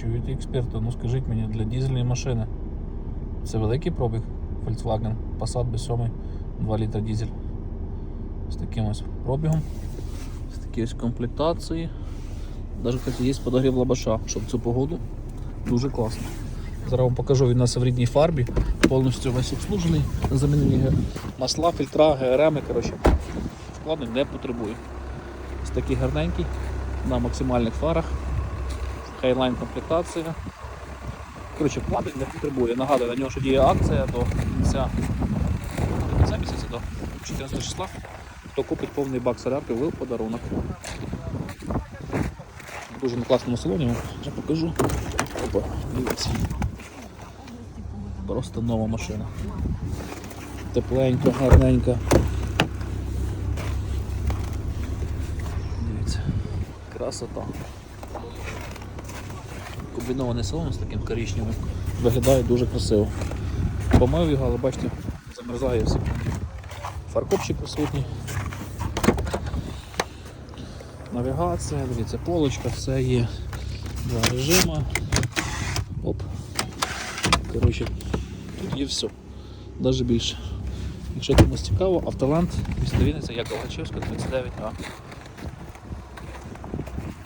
чуєте експерта, ну скажіть мені, для дізельної машини це великий пробіг Volkswagen Passat B7 2 літра дізель. З таким ось пробігом. З такої ось комплектації. Навіть кстати, є подогрів лабаша, щоб цю погоду. Дуже класно. Зараз вам покажу, він у нас в рідній фарбі, повністю весь обслужений, замінені масла, фільтра, ГРМ, коротше, вкладень не потребує. Ось такий гарненький на максимальних фарах. Хайлайн комплектація. Коротше, вкладень не потребує. Нагадую, на нього що діє акція до кінця, до кінця місяця, до 14 числа. Хто купить повний бак солярки, ви подарунок. Дуже на класному салоні, вже покажу. Опа, дивіться. Просто нова машина. Тепленька, гарненька. Дивіться. Красота. Комбінований салон з таким коричневим. Виглядає дуже красиво. Помив його, але бачите, замерзає все. Фаркопчик присутній. Навігація, дивіться, полочка, все є. Два режима. Оп. Коротше, тут є все. Навіть більше. Якщо комусь цікаво, автоланд, місто Вінниця, Якова Гачевська, 39А.